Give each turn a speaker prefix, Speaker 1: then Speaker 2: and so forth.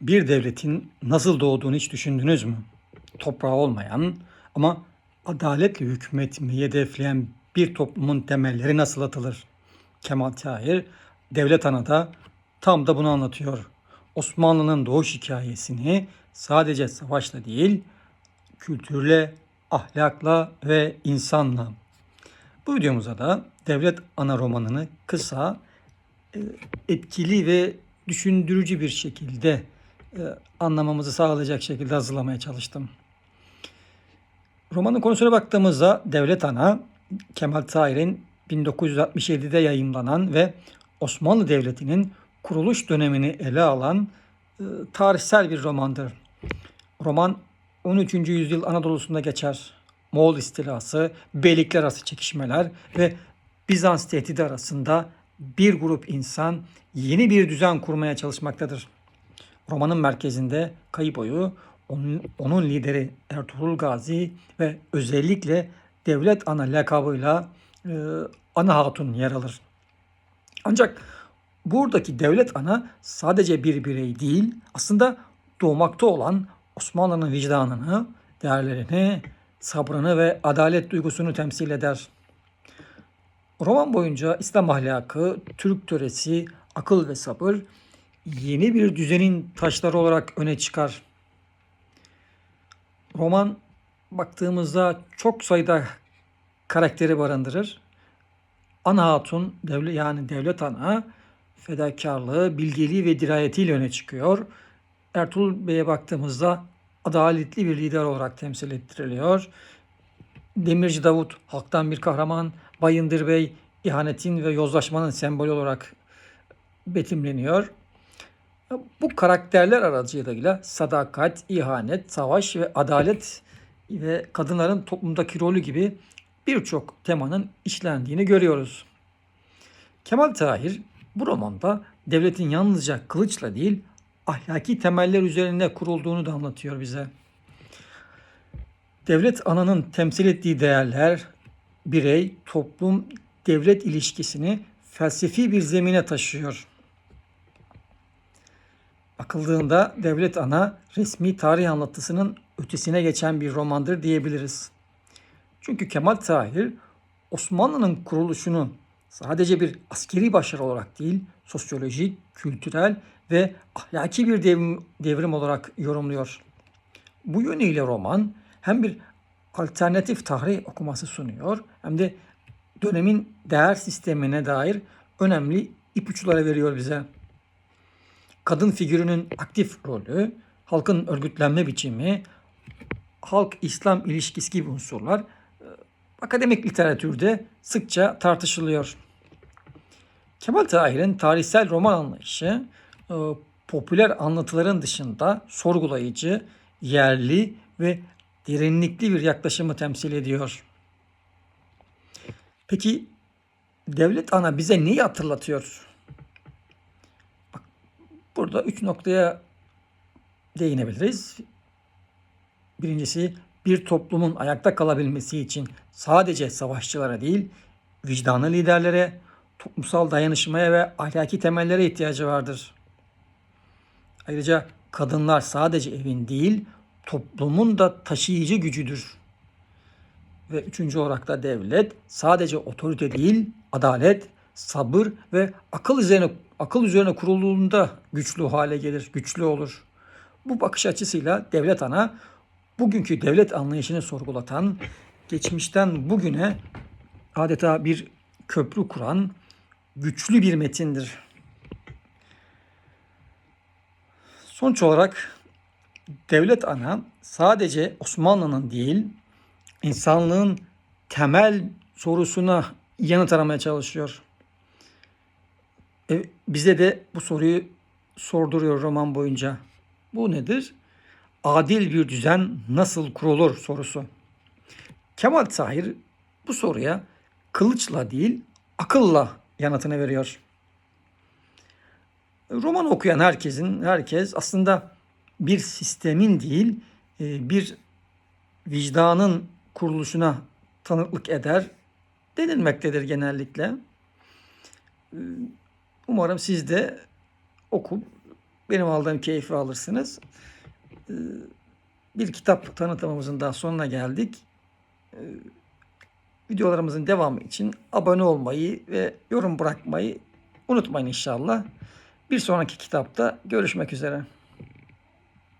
Speaker 1: Bir devletin nasıl doğduğunu hiç düşündünüz mü? Toprağı olmayan ama adaletle hükmetmeyi hedefleyen bir toplumun temelleri nasıl atılır? Kemal Tahir, Devlet Ana'da tam da bunu anlatıyor. Osmanlı'nın doğuş hikayesini sadece savaşla değil, kültürle, ahlakla ve insanla. Bu videomuza da Devlet Ana romanını kısa, e, etkili ve düşündürücü bir şekilde anlamamızı sağlayacak şekilde hazırlamaya çalıştım. Romanın konusuna baktığımızda Devlet Ana Kemal Tahir'in 1967'de yayımlanan ve Osmanlı Devleti'nin kuruluş dönemini ele alan e, tarihsel bir romandır. Roman 13. yüzyıl Anadolu'sunda geçer. Moğol istilası, beylikler arası çekişmeler ve Bizans tehdidi arasında bir grup insan yeni bir düzen kurmaya çalışmaktadır. Romanın merkezinde Kayıboyu, onun, onun lideri Ertuğrul Gazi ve özellikle devlet ana lakabıyla e, Ana Hatun yer alır. Ancak buradaki devlet ana sadece bir birey değil, aslında doğmakta olan Osmanlı'nın vicdanını, değerlerini, sabrını ve adalet duygusunu temsil eder. Roman boyunca İslam ahlakı, Türk töresi, akıl ve sabır yeni bir düzenin taşları olarak öne çıkar. Roman baktığımızda çok sayıda karakteri barındırır. Ana Hatun, devlet yani devlet ana fedakarlığı, bilgeliği ve dirayetiyle öne çıkıyor. Ertuğrul Bey'e baktığımızda adaletli bir lider olarak temsil ettiriliyor. Demirci Davut halktan bir kahraman, Bayındır Bey ihanetin ve yozlaşmanın sembolü olarak betimleniyor. Bu karakterler aracılığıyla sadakat, ihanet, savaş ve adalet ve kadınların toplumdaki rolü gibi birçok temanın işlendiğini görüyoruz. Kemal Tahir bu romanda devletin yalnızca kılıçla değil ahlaki temeller üzerine kurulduğunu da anlatıyor bize. Devlet ananın temsil ettiği değerler, birey, toplum, devlet ilişkisini felsefi bir zemine taşıyor. Bakıldığında Devlet Ana resmi tarih anlatısının ötesine geçen bir romandır diyebiliriz. Çünkü Kemal Tahir Osmanlı'nın kuruluşunu sadece bir askeri başarı olarak değil, sosyolojik, kültürel ve ahlaki bir devrim, devrim olarak yorumluyor. Bu yönüyle roman hem bir alternatif tarih okuması sunuyor hem de dönemin değer sistemine dair önemli ipuçları veriyor bize. Kadın figürünün aktif rolü, halkın örgütlenme biçimi, halk-İslam ilişkisi gibi unsurlar e, akademik literatürde sıkça tartışılıyor. Kemal Tahir'in tarihsel roman anlayışı e, popüler anlatıların dışında sorgulayıcı, yerli ve derinlikli bir yaklaşımı temsil ediyor. Peki devlet ana bize neyi hatırlatıyor? Burada üç noktaya değinebiliriz. Birincisi bir toplumun ayakta kalabilmesi için sadece savaşçılara değil, vicdanlı liderlere, toplumsal dayanışmaya ve ahlaki temellere ihtiyacı vardır. Ayrıca kadınlar sadece evin değil, toplumun da taşıyıcı gücüdür. Ve üçüncü olarak da devlet sadece otorite değil, adalet, sabır ve akıl üzerine akıl üzerine kurulduğunda güçlü hale gelir, güçlü olur. Bu bakış açısıyla devlet ana bugünkü devlet anlayışını sorgulatan, geçmişten bugüne adeta bir köprü kuran güçlü bir metindir. Sonuç olarak devlet ana sadece Osmanlı'nın değil, insanlığın temel sorusuna yanıt aramaya çalışıyor. E, bize de bu soruyu sorduruyor roman boyunca. Bu nedir? Adil bir düzen nasıl kurulur sorusu. Kemal Tahir bu soruya kılıçla değil akılla yanıtını veriyor. Roman okuyan herkesin herkes aslında bir sistemin değil bir vicdanın kuruluşuna tanıklık eder denilmektedir genellikle. Umarım siz de okup benim aldığım keyfi alırsınız. Ee, Bir kitap tanıtımımızın daha sonuna geldik. Ee, Videolarımızın devamı için abone olmayı ve yorum bırakmayı unutmayın inşallah. Bir sonraki kitapta görüşmek üzere.